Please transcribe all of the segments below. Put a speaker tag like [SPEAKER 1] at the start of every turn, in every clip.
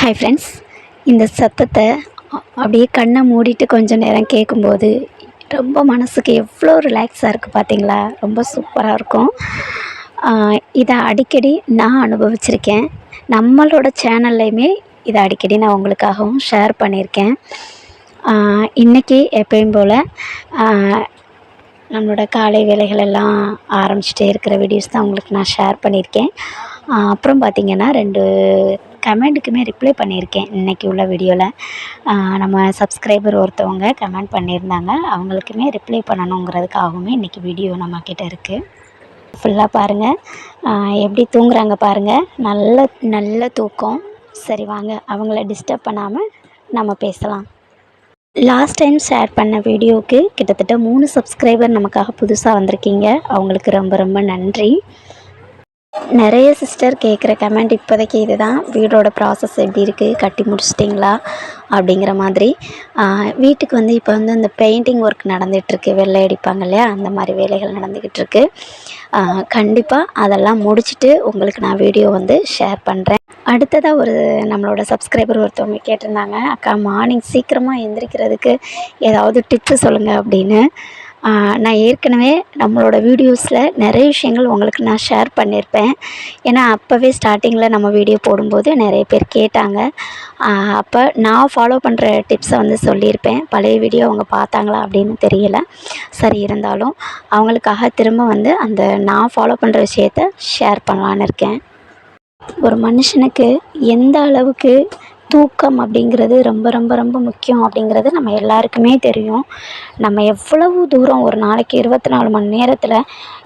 [SPEAKER 1] Hi friends இந்த சத்தத்தை அப்படியே கண்ணை மூடிட்டு கொஞ்சம் நேரம் கேட்கும்போது ரொம்ப மனசுக்கு எவ்வளோ ரிலாக்ஸாக இருக்குது பார்த்தீங்களா? ரொம்ப சூப்பராக இருக்கும். இதை அடிக்கடி நான் அனுபவிச்சிருக்கேன். நம்மளோட சேனல்லையுமே இதை அடிக்கடி நான் உங்களுக்காகவும் ஷேர் பண்ணியிருக்கேன். இன்றைக்கி இன்னைக்கு எப்பயும் போல் நம்மளோட காலை வேலைகள் எல்லாம் ஆரம்பிச்சிட்டே இருக்கிற வீடியோஸ் தான் உங்களுக்கு நான் ஷேர் பண்ணியிருக்கேன். அப்புறம் பார்த்திங்கன்னா ரெண்டு கமெண்ட்டுக்குமே ரிப்ளை பண்ணியிருக்கேன் இன்றைக்கி உள்ள வீடியோவில் நம்ம சப்ஸ்கிரைபர் ஒருத்தவங்க கமெண்ட் பண்ணியிருந்தாங்க. அவங்களுக்குமே ரிப்ளை பண்ணணுங்கிறதுக்காகவுமே இன்றைக்கி வீடியோ நம்மக்கிட்ட இருக்குது ஃபுல்லாக பாருங்கள் எப்படி தூங்குறாங்க பாருங்கள் நல்ல நல்ல தூக்கம். சரி வாங்க. அவங்கள டிஸ்டர்ப் பண்ணாமல் நம்ம பேசலாம். லாஸ்ட் டைம் ஷேர் பண்ண வீடியோவுக்கு கிட்டத்தட்ட மூணு சப்ஸ்கிரைபர் நமக்காக புதுசாக வந்திருக்கீங்க. அவங்களுக்கு ரொம்ப ரொம்ப நன்றி. நிறைய சிஸ்டர் கேட்குற கமெண்ட் இப்போதைக்கு இதுதான். வீடோட ப்ராசஸ் எப்படி இருக்குது கட்டி முடிச்சிட்டிங்களா? அப்படிங்கிற மாதிரி. வீட்டுக்கு வந்து இப்போ வந்து இந்த பெயிண்டிங் ஒர்க் நடந்துகிட்ருக்கு வெள்ளை அடிப்பாங்க இல்லையா? அந்த மாதிரி வேலைகள் நடந்துக்கிட்டு இருக்கு. கண்டிப்பாக அதெல்லாம் முடிச்சுட்டு உங்களுக்கு நான் வீடியோ வந்து ஷேர் பண்ணுறேன் அடுத்ததாக ஒரு நம்மளோட சப்ஸ்கிரைபர் ஒருத்தவங்க கேட்டிருந்தாங்க. அக்கா மார்னிங் சீக்கிரமாக எந்திரிக்கிறதுக்கு ஏதாவது டிப்ஸு சொல்லுங்கள் அப்படின்னு. நான் ஏற்கனவே நம்மளோட வீடியோஸில் நிறைய விஷயங்கள் உங்களுக்கு நான் ஷேர் பண்ணியிருப்பேன். ஏன்னா அப்போவே ஸ்டார்டிங்கில் நம்ம வீடியோ போடும்போது நிறைய பேர் கேட்டாங்க. அப்போ நான் ஃபாலோ பண்ணுற டிப்ஸை வந்து சொல்லியிருப்பேன். பழைய வீடியோ அவங்க பார்த்தாங்களா அப்படின்னு தெரியல. சரி இருந்தாலும் அவங்களுக்காக திரும்ப வந்து அந்த நான் ஃபாலோ பண்ணுற விஷயத்த ஷேர் பண்ணலான்னு இருக்கேன். ஒரு மனுஷனுக்கு எந்த அளவுக்கு தூக்கம் அப்படிங்கிறது ரொம்ப ரொம்ப ரொம்ப முக்கியம் அப்படிங்கிறது நம்ம எல்லாருக்குமே தெரியும். நம்ம எவ்வளவு தூரம் ஒரு நாளைக்கு இருபத்தி நாலு மணி நேரத்தில்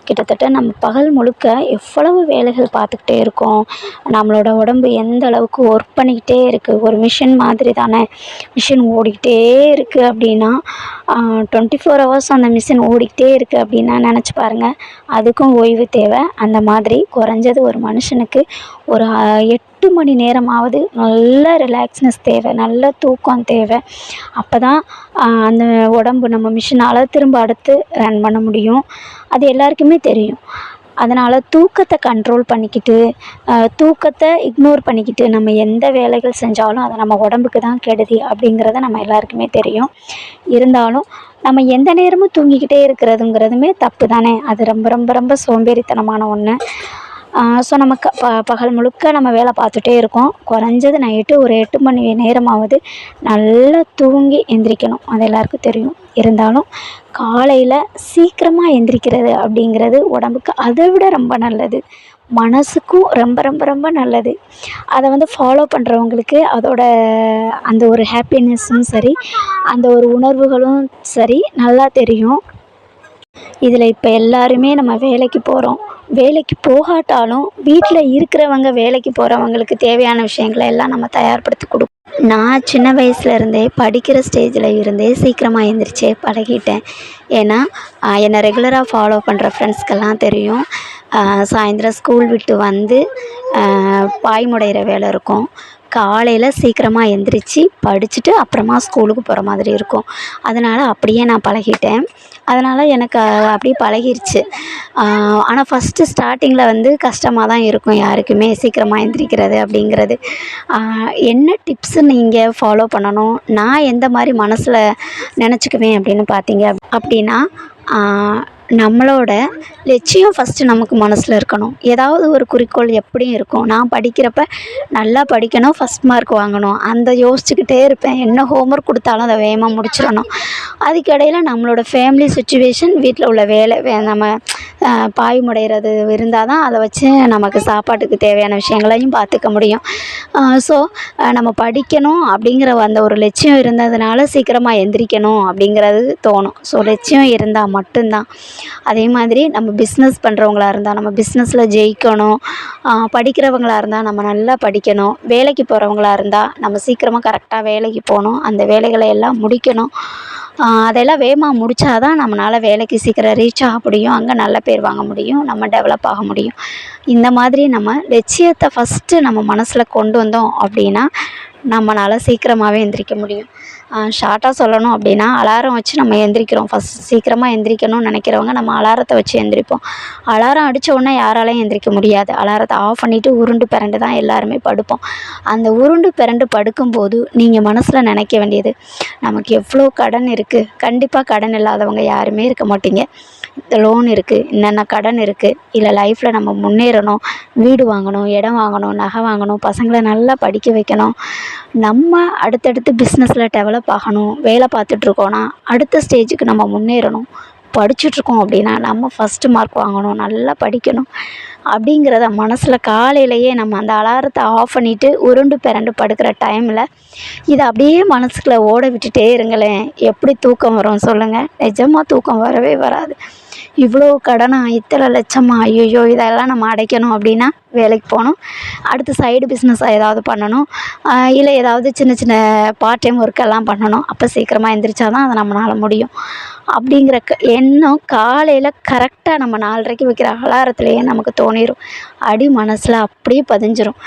[SPEAKER 1] கிட்டத்தட்ட நம்ம பகல் முழுக்க எவ்வளவு வேலைகள் பார்த்துக்கிட்டே இருக்கோம். நம்மளோட உடம்பு எந்த அளவுக்கு ஒர்க் பண்ணிக்கிட்டே இருக்குது ஒரு மிஷின் மாதிரி தானே மிஷின் ஓடிக்கிட்டே இருக்குது அப்படின்னா டுவெண்ட்டி ஃபோர் ஹவர்ஸ் அந்த மிஷின் ஓடிக்கிட்டே இருக்குது அப்படின்னா நினச்சி பாருங்கள் அதுக்கும் ஓய்வு தேவை. அந்த மாதிரி குறைஞ்சது ஒரு மனுஷனுக்கு ஒரு எட்டு மணி நேரமாவது நல்ல ரிலாக்ஸ்னஸ் தேவை. நல்ல தூக்கம் தேவை. அப்போ தான் அந்த உடம்பு நம்ம மிஷினால் திரும்ப அடுத்து ரன் பண்ண முடியும். அது எல்லாருக்குமே தெரியும். அதனால் தூக்கத்தை கண்ட்ரோல் பண்ணிக்கிட்டு தூக்கத்தை இக்னோர் பண்ணிக்கிட்டு நம்ம எந்த வேலைகள் செஞ்சாலும் அது நம்ம உடம்புக்கு தான் கெடுதி அப்படிங்கிறத நம்ம எல்லாருக்குமே தெரியும். இருந்தாலும் நம்ம எந்த நேரமும் தூங்கிக்கிட்டே இருக்கிறதுங்கிறதுமே தப்பு தானே? அது ரொம்ப ரொம்ப ரொம்ப சோம்பேறித்தனமான ஒன்று ஸோ நமக்கு ப பகல் முழுக்க நம்ம வேலை பார்த்துட்டே இருக்கோம். குறைஞ்சது நைட்டு ஒரு எட்டு மணி நேரமாவது நல்லா தூங்கி எந்திரிக்கணும். அது எல்லாருக்கும் தெரியும். இருந்தாலும் காலையில் சீக்கிரமாக எந்திரிக்கிறது அப்படிங்கிறது உடம்புக்கு அதை விட ரொம்ப நல்லது. மனசுக்கும் ரொம்ப ரொம்ப ரொம்ப நல்லது. அதை வந்து ஃபாலோ பண்ணுறவங்களுக்கு அதோட அந்த ஒரு ஹாப்பினஸ்ஸும் சரி அந்த ஒரு உணர்வுகளும் சரி நல்லா தெரியும். இதில் இப்போ எல்லாருமே நம்ம வேலைக்கு போகிறோம் வேலைக்கு போகாட்டாலும் வீட்டில் இருக்கிறவங்க வேலைக்கு போகிறவங்களுக்கு தேவையான விஷயங்களை எல்லாம் நம்ம தயார்படுத்தி கொடுக்கும் நான் சின்ன வயசுல இருந்தே படிக்கிற ஸ்டேஜில் இருந்தே சீக்கிரமாக எழுந்திரிச்சே பழகிட்டேன். ஏன்னா என்னை ரெகுலராக ஃபாலோ பண்ணுற ஃப்ரெண்ட்ஸ்க்கெல்லாம் தெரியும். சாயந்தரம் ஸ்கூல் விட்டு வந்து ஆஹ், பாய் வேலை இருக்கும். காலையில் சீக்கிரமாக எந்திரிச்சு படிச்சுட்டு அப்புறமா ஸ்கூலுக்கு போகிற மாதிரி இருக்கும். அதனால் அப்படியே நான் பழகிட்டேன். அதனால் எனக்கு அப்படியே பழகிருச்சு. ஆனால் ஃபஸ்ட்டு ஸ்டார்டிங்கில் வந்து கஷ்டமாக தான் இருக்கும் யாருக்குமே சீக்கிரமாக எந்திரிக்கிறது அப்படிங்கிறது. என்ன டிப்ஸு நீங்கள் ஃபாலோ பண்ணணும்? நான் எந்த மாதிரி மனசில் நினச்சிக்குவேன் அப்படின்னு பார்த்தீங்க அப்படின்னா நம்மளோட லட்சியம் ஃபஸ்ட்டு நமக்கு மனசில் இருக்கணும். ஏதாவது ஒரு குறிக்கோள் எப்படியும் இருக்கும். நான் படிக்கிறப்ப நல்லா படிக்கணும் ஃபஸ்ட் மார்க் வாங்கணும். அந்த யோசிச்சுக்கிட்டே இருப்பேன். என்ன ஹோம்ஒர்க் கொடுத்தாலும் அதை வேகமாக முடிச்சிடணும். அதுக்கிடையில் நம்மளோட ஃபேமிலி சுச்சுவேஷன் வீட்டில் உள்ள வேலை வே நம்ம பாய் முடையிறது இருந்தால் தான் அதை வச்சு நமக்கு சாப்பாட்டுக்கு தேவையான விஷயங்களையும் பார்த்துக்க முடியும். ஸோ நம்ம படிக்கணும் அப்படிங்கிற அந்த ஒரு லட்சியம் இருந்ததுனால சீக்கிரமாக எந்திரிக்கணும் அப்படிங்கிறது தோணும். ஸோ லட்சியம் இருந்தால் மட்டும்தான். அதே மாதிரி நம்ம பிஸ்னஸ் பண்ணுறவங்களா இருந்தால் நம்ம பிஸ்னஸில் ஜெயிக்கணும். படிக்கிறவங்களாக இருந்தால் நம்ம நல்லா படிக்கணும். வேலைக்கு போகிறவங்களா இருந்தால் நம்ம சீக்கிரமாக கரெக்டாக வேலைக்கு போகணும். அந்த வேலைகளை எல்லாம் முடிக்கணும். அதெல்லாம் வேகமாக முடித்தாதான் நம்மளால் வேலைக்கு சீக்கிரம் ரீச் ஆக முடியும். அங்கே நல்ல பேர் வாங்க முடியும். நம்ம டெவலப் ஆக முடியும். இந்த மாதிரி நம்ம லட்சியத்தை ஃபஸ்ட்டு நம்ம மனசில் கொண்டு வந்தோம் அப்படின்னா நம்மளால் சீக்கிரமாகவே எந்திரிக்க முடியும். ஷார்ட்டாக சொல்லணும் அப்படின்னா அலாரம் வச்சு நம்ம எந்திரிக்கிறோம். ஃபஸ்ட் சீக்கிரமாக எந்திரிக்கணும்னு நினைக்கிறவங்க நம்ம அலாரத்தை வச்சு எந்திரிப்போம். அலாரம் அடித்த உடனே யாராலையும் எந்திரிக்க முடியாது. அலாரத்தை ஆஃப் பண்ணிவிட்டு உருண்டு பிறண்டு தான் எல்லாருமே படுப்போம். அந்த உருண்டு பிறண்டு படுக்கும்போது நீங்கள் மனசில் நினைக்க வேண்டியது நமக்கு எவ்வளோ கடன் இருக்குது கண்டிப்பாக கடன் இல்லாதவங்க யாருமே இருக்க மாட்டீங்க. லோன் இருக்குது என்னென்ன கடன் இருக்குது இல்லை லைஃப்பில் நம்ம முன்னேறணும் வீடு வாங்கணும் இடம் வாங்கணும் நகை வாங்கணும் பசங்களை நல்லா படிக்க வைக்கணும். நம்ம அடுத்தடுத்து பிஸ்னஸில் டெவலப் ஆகணும் வேலை பார்த்துட்ருக்கோன்னா அடுத்த ஸ்டேஜுக்கு நம்ம முன்னேறணும். படிச்சுட்ருக்கோம் அப்படின்னா நம்ம ஃபஸ்ட்டு மார்க் வாங்கணும் நல்லா படிக்கணும். அப்படிங்கிறத மனசில் காலையிலேயே நம்ம அந்த அலாரத்தை ஆஃப் பண்ணிவிட்டு உருண்டு பிறண்டு படுக்கிற டைமில் இதை அப்படியே மனசுக்குள்ளே ஓட விட்டுட்டே இருங்களேன். எப்படி தூக்கம் வரும் சொல்லுங்கள் நிஜமாக தூக்கம் வரவே வராது. இவ்வளோ கடனா? இத்தனை லட்சமா? ஐயையோ இதெல்லாம் நம்ம அடைக்கணும் அப்படின்னா வேலைக்கு போகணும். அடுத்து சைடு பிஸ்னஸாக ஏதாவது பண்ணணும். இல்லை ஏதாவது சின்ன சின்ன பார்ட் டைம் ஒர்க்கெல்லாம் பண்ணணும். அப்போ சீக்கிரமாக எந்திரிச்சா தான் அதை நம்மளால் முடியும். அப்படிங்கிற க எண்ணம் காலையில் கரெக்டாக நம்ம நாலரைக்கு வைக்கிற அலாரத்துலேயே நமக்கு தோணிடும் அடி மனசில் அப்படியே பதிஞ்சிரும்.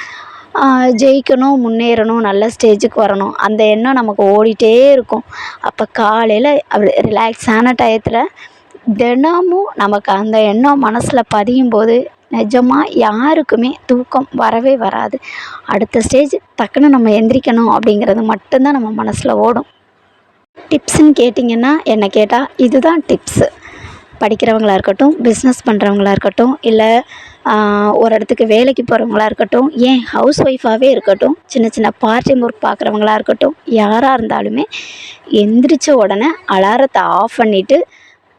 [SPEAKER 1] ஜெயிக்கணும் முன்னேறணும் நல்ல ஸ்டேஜுக்கு வரணும். அந்த எண்ணம் நமக்கு ஓடிட்டே இருக்கும். அப்போ காலையில் அப்படி ரிலாக்ஸான டயத்தில் தினமும் நமக்கு அந்த எண்ணம் மனசில் பதியும் போது நிஜமாக யாருக்குமே தூக்கம் வரவே வராது. அடுத்த ஸ்டேஜ் டக்குன்னு நம்ம எந்திரிக்கணும் அப்படிங்கிறது மட்டும்தான் நம்ம மனசில் ஓடும். டிப்ஸுன்னு கேட்டிங்கன்னா என்னை கேட்டால் இதுதான் டிப்ஸு படிக்கிறவங்களா இருக்கட்டும் பிஸ்னஸ் பண்ணுறவங்களா இருக்கட்டும் இல்லை ஒரு இடத்துக்கு வேலைக்கு போகிறவங்களா இருக்கட்டும் ஏன் ஹவுஸ் ஒய்ஃபாகவே இருக்கட்டும் சின்ன சின்ன பார்ட் டைம் ஒர்க் பார்க்குறவங்களா இருக்கட்டும் யாராக இருந்தாலுமே எந்திரிச்ச உடனே அலாரத்தை ஆஃப் பண்ணிவிட்டு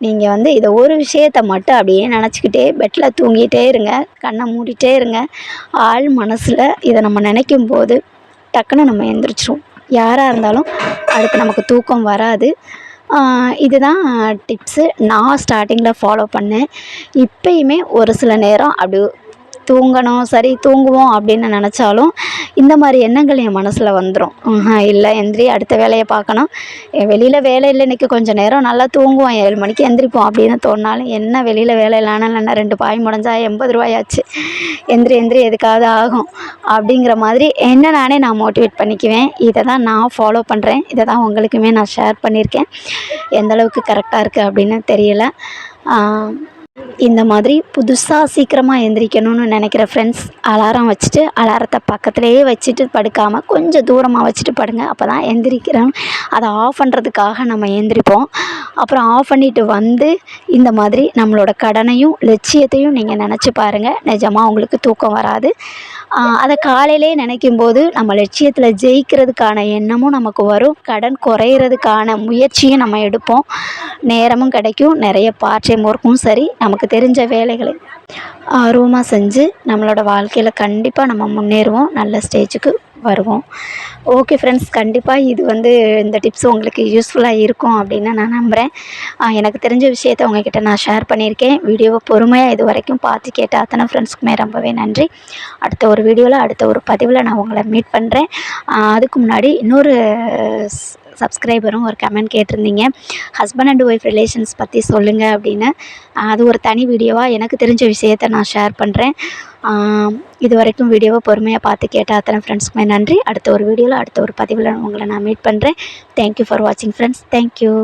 [SPEAKER 1] நீங்கள் வந்து இதை ஒரு விஷயத்த மட்டும் அப்படியே நினச்சிக்கிட்டே பெட்டில் தூங்கிட்டே இருங்க. கண்ணை மூடிட்டே இருங்க. ஆள் மனசில் இதை நம்ம நினைக்கும் போது டக்குன்னு நம்ம எந்திரிச்சிருவோம். யாராக இருந்தாலும் அடுத்து நமக்கு தூக்கம் வராது. இதுதான் டிப்ஸு நான் ஸ்டார்டிங்கில் ஃபாலோ பண்ணேன். இப்போயுமே ஒரு சில நேரம் அப்படி தூங்கணும் சரி தூங்குவோம் அப்படின்னு நினச்சாலும் இந்த மாதிரி எண்ணங்கள் என் மனசில் வந்துடும் இல்லை எந்திரி அடுத்த வேலையை பார்க்கணும். வெளியில் வேலை இல்லை இன்றைக்கி கொஞ்சம் நேரம் நல்லா தூங்குவோம். ஏழு மணிக்கு எந்திரிப்போம் அப்படின்னு தோணினாலும் என்ன வெளியில் வேலை இல்லைனாலும் என்ன ரெண்டு பாய் முடிஞ்சா எண்பது ரூபாயாச்சு. எந்திரி எந்திரி எதுக்காவது ஆகும். அப்படிங்கிற மாதிரி என்ன நானே நான் மோட்டிவேட் பண்ணிக்குவேன். இதை தான் நான் ஃபாலோ பண்ணுறேன் இதை தான் உங்களுக்குமே நான் ஷேர் பண்ணியிருக்கேன். எந்தளவுக்கு கரெக்டாக இருக்குது அப்படின்னு தெரியல. இந்த மாதிரி புதுசாக சீக்கிரமாக எந்திரிக்கணும்னு நினைக்கிற ஃப்ரெண்ட்ஸ் அலாரம் வச்சுட்டு அலாரத்தை பக்கத்துலேயே வச்சுட்டு படுக்காமல் கொஞ்சம் தூரமாக வச்சுட்டு படுங்க. அப்போ தான் எந்திரிக்கிறோம். அதை ஆஃப் பண்ணுறதுக்காக நம்ம எந்திரிப்போம். அப்புறம் ஆஃப் பண்ணிவிட்டு வந்து இந்த மாதிரி நம்மளோட கடனையும் லட்சியத்தையும் நீங்கள் நினச்சி பாருங்கள் நிஜமாக உங்களுக்கு தூக்கம் வராது. அதை காலையிலே நினைக்கும் போது நம்ம லட்சியத்தில் ஜெயிக்கிறதுக்கான எண்ணமும் நமக்கு வரும். கடன் குறையிறதுக்கான முயற்சியும் நம்ம எடுப்போம். நேரமும் கிடைக்கும். நிறைய பார்ட் டைம் ஒர்க்கும் சரி. நமக்கு தெரிஞ்ச வேலைகளை ஆர்வமாக செஞ்சு நம்மளோட வாழ்க்கையில் கண்டிப்பாக நம்ம முன்னேறுவோம். நல்ல ஸ்டேஜுக்கு வருவோம். ஓகே ஃப்ரெண்ட்ஸ் கண்டிப்பாக இது வந்து இந்த டிப்ஸ் உங்களுக்கு யூஸ்ஃபுல்லாக இருக்கும் அப்படின்னு நான் நம்புகிறேன் எனக்கு தெரிஞ்ச விஷயத்த உங்ககிட்ட நான் ஷேர் பண்ணியிருக்கேன். வீடியோவை பொறுமையாக இது வரைக்கும் பார்த்து கேட்ட அத்தனை ஃப்ரெண்ட்ஸ்க்குமே ரொம்பவே நன்றி. அடுத்த ஒரு வீடியோவில் அடுத்த ஒரு பதிவில் நான் உங்களை மீட் பண்ணுறேன் அதுக்கு முன்னாடி இன்னொரு சப்ஸ்கிரைபரும் ஒரு கமெண்ட் கேட்டிருந்தீங்க. ஹஸ்பண்ட் அண்ட் ஒய்ஃப் ரிலேஷன்ஸ் பற்றி சொல்லுங்கள் அப்படின்னு. அது ஒரு தனி வீடியோவாக எனக்கு தெரிஞ்ச விஷயத்த நான் ஷேர் பண்ணுறேன் இது வரைக்கும் வீடியோவை பொறுமையாக பார்த்து கேட்ட அத்தனை ஃப்ரெண்ட்ஸ்க்குமே நன்றி. அடுத்த ஒரு வீடியோவில் அடுத்த ஒரு பதிவில் உங்களை நான் மீட் பண்ணுறேன் தேங்க்யூ ஃபார் வாட்சிங் ஃப்ரெண்ட்ஸ் தேங்க்யூ